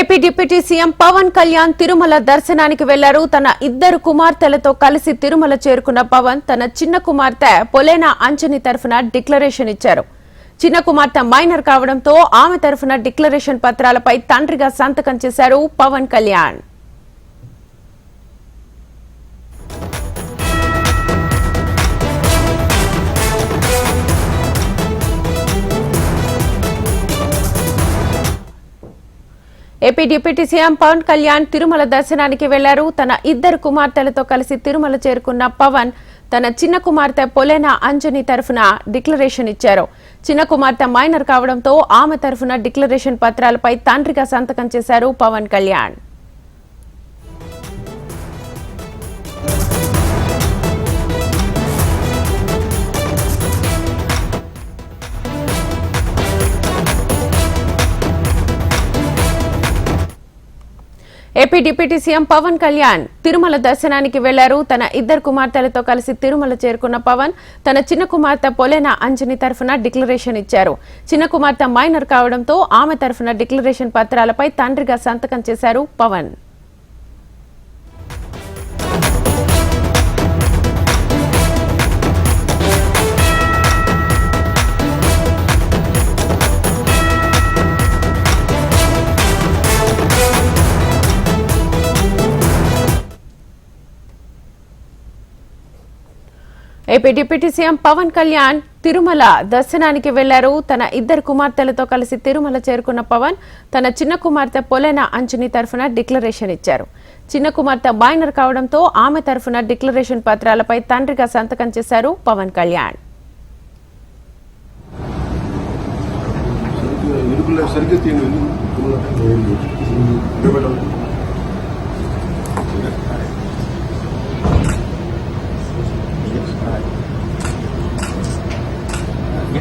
AP deputy CM Pawan Kalyan Tirumala దర్శనానికి వెళ్ళారు. తన ఇద్దరు కుమార్తెలతో కలిసి తిరుమల చేరుకున్న పవన్ తన చిన్న కుమార్తె పొలేనా అంజని తరఫున డిక్లరేషన్ ఇచ్చారు. చిన్న కుమార్తె మైనర్ కావడంతో ఆమె తరఫున డిక్లరేషన్ పత్రాలపై తండ్రిగా సంతకం చేశారు Pawan Kalyan. AP deputy CM Pawan Kalyan Tirumala దర్శనానికి వెళ్ళారు. తన ఇద్దరు కుమార్తెలతో కలిసి తిరుమల చేరుకున్న పవన్ తన చిన్న కుమార్తె పొలేనా అంజని తరఫున డిక్లరేషన్ ఇచ్చారు. చిన్న కుమార్తె మైనర్ కావడంతో ఆమె తరఫున డిక్లరేషన్ పత్రాలపై తండ్రిగా సంతకం చేశారు Pawan Kalyan. AP deputy CM Pawan Kalyan Tirumala దర్శనానికి వెళ్ళారు. తన ఇద్దరు కుమార్తెలతో కలిసి తిరుమల చేరుకున్న పవన్ తన చిన్న కుమార్తె పొలేనా అంజని తరఫున డిక్లరేషన్ ఇచ్చారు. చిన్న కుమార్తె మైనర్ కావడంతో ఆమె తరఫున డిక్లరేషన్ పత్రాలపై తండ్రిగా సంతకం చేశారు Pawan. AP deputy CM Pawan Kalyan Tirumala దర్శనానికి వెళ్ళారు. తన ఇద్దరు కుమార్తెలతో కలిసి తిరుమల చేరుకున్న పవన్ తన చిన్న కుమార్తె పొలెన అంజని తరఫున డిక్లరేషన్ ఇచ్చారు. చిన్న కుమార్తె మైనర్ కావడంతో ఆమె తరఫున డిక్లరేషన్ పత్రాలపై తండ్రిగా సంతకం చేశారు పవన్ కళ్యాణ్. సరిగ్గా తీయండి